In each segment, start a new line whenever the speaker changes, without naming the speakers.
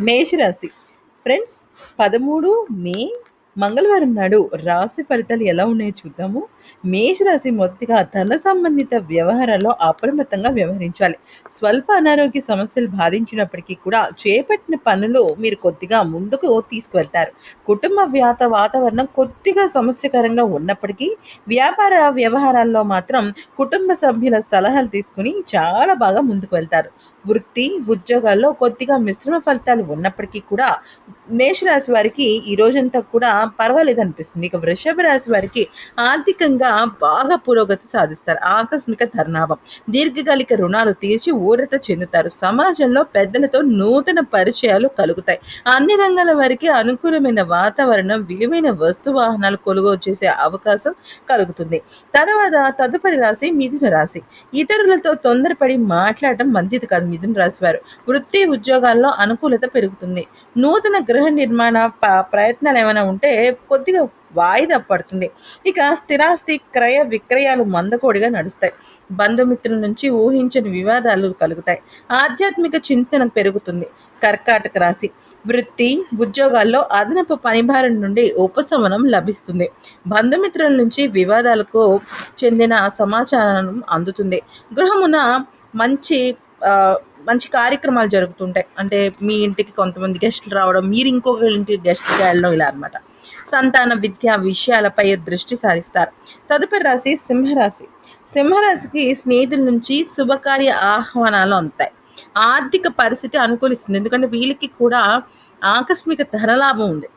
మేషరాశి. ఫ్రెండ్స్ పదమూడు మే మంగళవారం నాడు రాశి ఫలితాలు ఎలా ఉన్నాయో చూద్దాము. మేషరాశి మొదటిగా ధన సంబంధిత వ్యవహారాల్లో అప్రమత్తంగా వ్యవహరించాలి. స్వల్ప అనారోగ్య సమస్యలు బాధించినప్పటికీ కూడా చేపట్టిన పనులు మీరు కొద్దిగా ముందుకు తీసుకువెళ్తారు. కుటుంబ వ్యాత వాతావరణం కొద్దిగా సమస్యకరంగా ఉన్నప్పటికీ వ్యాపార వ్యవహారాల్లో మాత్రం కుటుంబ సభ్యుల సలహాలు తీసుకుని చాలా బాగా ముందుకు వెళ్తారు. వృత్తి ఉద్యోగాల్లో కొద్దిగా మిశ్రమ ఫలితాలు ఉన్నప్పటికీ కూడా మేషరాశి వారికి ఈ రోజంతా కూడా పర్వాలేదు అనిపిస్తుంది. ఇక వృషభ రాశి వారికి ఆర్థికంగా బాగా పురోగతి సాధిస్తారు. ఆకస్మిక ధర్నాభం దీర్ఘకాలిక రుణాలు తీర్చి ఊరట చెందుతారు. సమాజంలో పెద్దలతో నూతన పరిచయాలు కలుగుతాయి. అన్ని రంగాల వారికి అనుకూలమైన వాతావరణం విలువైన వస్తు వాహనాలు కొనుగోలు చేసే అవకాశం కలుగుతుంది. తర్వాత తదుపరి రాశి మిథున రాశి. ఇతరులతో తొందరపడి మాట్లాడటం మంచిది కాదు. మిథున రాశి వృత్తి ఉద్యోగాల్లో అనుకూలత పెరుగుతుంది. నూతన గృహ నిర్మాణ ప్రయత్నాలు ఏమైనా ఉంటే కొద్దిగా వాయిదా పడుతుంది. ఇక స్థిరాస్తి క్రయ విక్రయాలు మందకోడిగా నడుస్తాయి. బంధుమిత్రుల నుంచి ఊహించని వివాదాలు కలుగుతాయి. ఆధ్యాత్మిక చింతన పెరుగుతుంది. కర్కాటక రాశి వృత్తి ఉద్యోగాల్లో అదనపు పనిభారం నుండి ఉపశమనం లభిస్తుంది. బంధుమిత్రుల నుంచి వివాదాలకు చెందిన సమాచారం అందుతుంది. గృహమున మంచి మంచి కార్యక్రమాలు జరుగుతుంటాయి. అంటే మీ ఇంటికి కొంతమంది గెస్టులు రావడం మీరు ఇంకో ఇంటికి గెస్ట్ వెళ్ళడం ఇలా అనమాట సంతాన విద్యా విషయాలపై దృష్టి సారిస్తారు. తదుపరి రాశి సింహరాశి. సింహరాశికి స్నేహితుల నుంచి శుభకార్య ఆహ్వానాలు అందుతాయి. ఆర్థిక పరిస్థితి అనుకూలిస్తుంది. ఎందుకంటే వీళ్ళకి కూడా ఆకస్మిక ధనలాభం ఉంది.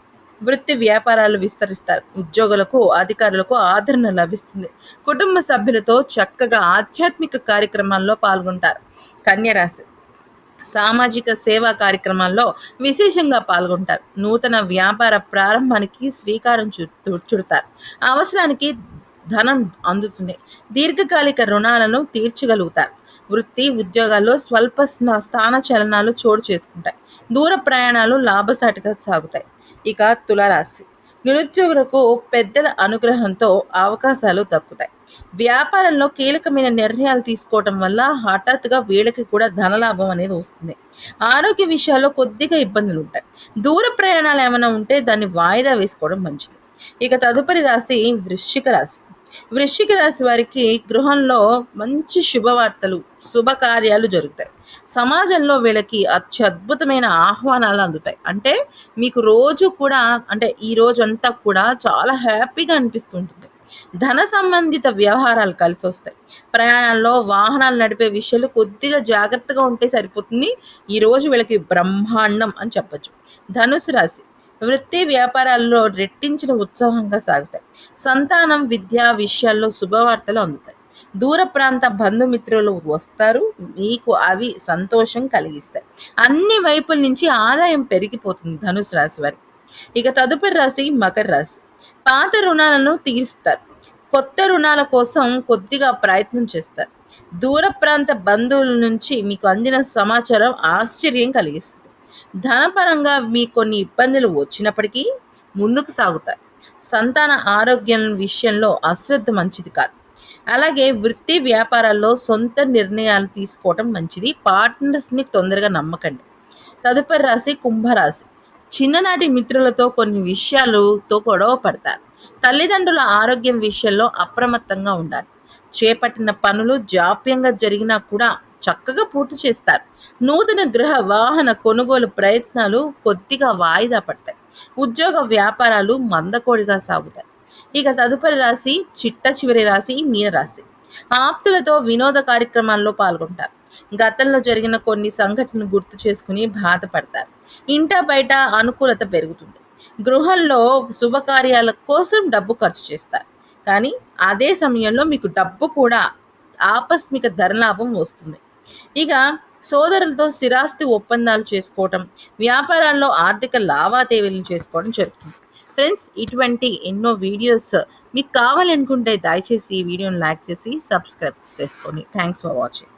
వృత్తి వ్యాపారాలు విస్తరిస్తారు. ఉద్యోగులకు అధికారులకు ఆదరణ లభిస్తుంది. కుటుంబ సభ్యులతో చక్కగా ఆధ్యాత్మిక కార్యక్రమాల్లో పాల్గొంటారు. కన్యరాశి సామాజిక సేవా కార్యక్రమాల్లో విశేషంగా పాల్గొంటారు. నూతన వ్యాపార ప్రారంభానికి శ్రీకారం చుడతారు. అవసరానికి ధనం అందుతుంది. దీర్ఘకాలిక రుణాలను తీర్చగలుగుతారు. వృత్తి ఉద్యోగాల్లో స్వల్ప స్థాన చలనాలు చోటు చేసుకుంటాయి. దూర ప్రయాణాలు లాభసాటిగా సాగుతాయి. ఇక తులరాశి. నిరుద్యోగులకు పెద్దల అనుగ్రహంతో అవకాశాలు దక్కుతాయి. వ్యాపారంలో కీలకమైన నిర్ణయాలు తీసుకోవటం వల్ల హఠాత్తుగా వీళ్ళకి కూడా ధనలాభం అనేది వస్తుంది. ఆరోగ్య విషయాల్లో కొద్దిగా ఇబ్బందులు ఉంటాయి. దూర ప్రయాణాలు ఏమైనా ఉంటే దాన్ని వాయిదా వేసుకోవడం మంచిది. ఇక తదుపరి రాశి వృశ్చిక రాశి. వృశ్చిక రాశి వారికి గృహంలో మంచి శుభవార్తలు శుభకార్యాలు జరుగుతాయి. సమాజంలో వీళ్ళకి అత్యద్భుతమైన ఆహ్వానాలు అందుతాయి. అంటే మీకు రోజు కూడా అంటే ఈ రోజు అంతా కూడా చాలా హ్యాపీగా అనిపిస్తుంటుంది. ధన సంబంధిత వ్యవహారాలు కలిసి వస్తాయి. ప్రయాణాల్లో వాహనాలు నడిపే విషయాలు కొద్దిగా జాగ్రత్తగా ఉంటే సరిపోతుంది. ఈరోజు వీళ్ళకి బ్రహ్మాండం అని చెప్పచ్చు. ధనుసు రాశి వృత్తి వ్యాపారాల్లో రెట్టించిన ఉత్సాహంగా సాగుతాయి. సంతానం విద్యా విషయాల్లో శుభవార్తలు అందుతాయి. దూర ప్రాంత బంధుమిత్రులు వస్తారు. మీకు అవి సంతోషం కలిగిస్తాయి. అన్ని వైపుల నుంచి ఆదాయం పెరిగిపోతుంది ధనుసు రాశి వారికి. ఇక తదుపరి రాశి మకర రాశి. పాత రుణాలను తీరుస్తారు. కొత్త రుణాల కోసం కొద్దిగా ప్రయత్నం చేస్తారు. దూర ప్రాంత బంధువుల నుంచి మీకు అందిన సమాచారం ఆశ్చర్యం కలిగిస్తుంది. ధనపరంగా మీ కొన్ని ఇబ్బందులు వచ్చినప్పటికీ ముందుకు సాగుతారు సంతాన ఆరోగ్యం విషయంలో అశ్రద్ధ మంచిది కాదు. అలాగే వృత్తి వ్యాపారాల్లో సొంత నిర్ణయాలు తీసుకోవటం మంచిది. పార్ట్నర్స్ని తొందరగా నమ్మకండి. తదుపరి రాశి కుంభరాశి. చిన్ననాటి మిత్రులతో కొన్ని విషయాలతో గొడవ పడతారు. తల్లిదండ్రుల ఆరోగ్యం విషయంలో అప్రమత్తంగా ఉండాలి. చేపట్టిన పనులు జాప్యంగా జరిగినా కూడా చక్కగా పూర్తి చేస్తారు. నూతన గృహ వాహన కొనుగోలు ప్రయత్నాలు కొద్దిగా వాయిదా పడతాయి. ఉద్యోగ వ్యాపారాలు మందకోడిగా సాగుతాయి. ఇక తదుపరి రాశి చిట్ట చివరి రాశి మీనరాశి. ఆప్తులతో వినోద కార్యక్రమాల్లో పాల్గొంటారు. గతంలో జరిగిన కొన్ని సంఘటనలు గుర్తు చేసుకుని బాధపడతారు. ఇంట బయట అనుకూలత పెరుగుతుంది. గృహంలో శుభకార్యాల కోసం డబ్బు ఖర్చు చేస్తారు. కానీ అదే సమయంలో మీకు డబ్బు కూడా ఆకస్మిక ధరలాభం వస్తుంది. ఇక సోదరులతో స్థిరాస్తి ఒప్పందాలు చేసుకోవటం వ్యాపారాల్లో ఆర్థిక లావాదేవీలు చేసుకోవడం జరుగుతుంది. ఫ్రెండ్స్ ఇటువంటి ఎన్నో వీడియోస్ మీకు కావాలనుకుంటే దయచేసి ఈ వీడియోని లైక్ చేసి సబ్స్క్రైబ్ చేసుకోండి. Thanks for watching.